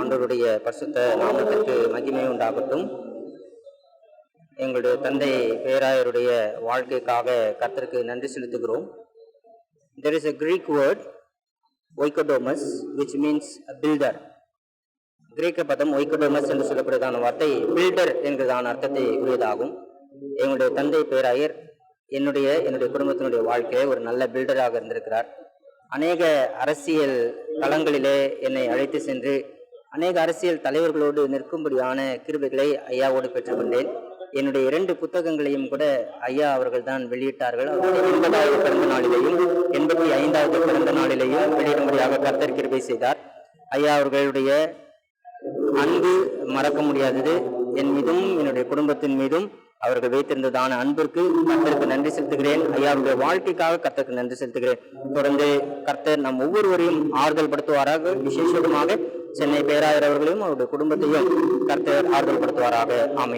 ஆண்டவருடைய பரிசுத்த நாமத்திற்கு மகிமை உண்டாகட்டும். எங்களுடைய தந்தை பேராயருடைய வாழ்க்கைக்காக கத்திற்கு நன்றி செலுத்துகிறோம். There is a Greek word oikodomos which means a கிரேக்க பதம் ஒய்கடோமஸ் என்று சொல்லக்கூடியதான வார்த்தை பில்டர் என்கிறதான அர்த்தத்தை உரியதாகும் எங்களுடைய தந்தை பேராயர் என்னுடைய என்னுடைய குடும்பத்தினுடைய வாழ்க்கையை ஒரு நல்ல பில்டராக இருந்திருக்கிறார். அநேக அரசியல் தளங்களிலே என்னை அழைத்து சென்று அநேக அரசியல் தலைவர்களோடு நிற்கும்படியான கிருபைகளை ஐயாவோடு பெற்றுக்கொண்டேன். என்னுடைய இரண்டு புத்தகங்களையும் கூட ஐயா அவர்கள் தான் வெளியிட்டார்கள். அவருடைய எண்பதாவது பிறந்த நாளிலேயும் எண்பத்தி ஐந்தாவது பிறந்த நாளிலேயும் வெளியிடும்படியாக கர்த்தர் கிருபை செய்தார். ஐயா அவர்களுடைய அன்பு மறக்க முடியாதது. என் மீதும் என்னுடைய குடும்பத்தின் மீதும் அவர்கள் வைத்திருந்ததான அன்பிற்கு கர்த்தருக்கு நன்றி செலுத்துகிறேன். ஐயாவுடைய வாழ்க்கைக்காக கர்த்தருக்கு நன்றி செலுத்துகிறேன். தொடர்ந்து கர்த்தர் நம் ஒவ்வொருவரையும் ஆறுதல் படுத்துவாராக விசேஷமாக சென்னை பேராயர் அவர்களையும் அவருடைய குடும்பத்தையும் கர்த்தர் ஆறுதல் படுத்துவாராக ஆமை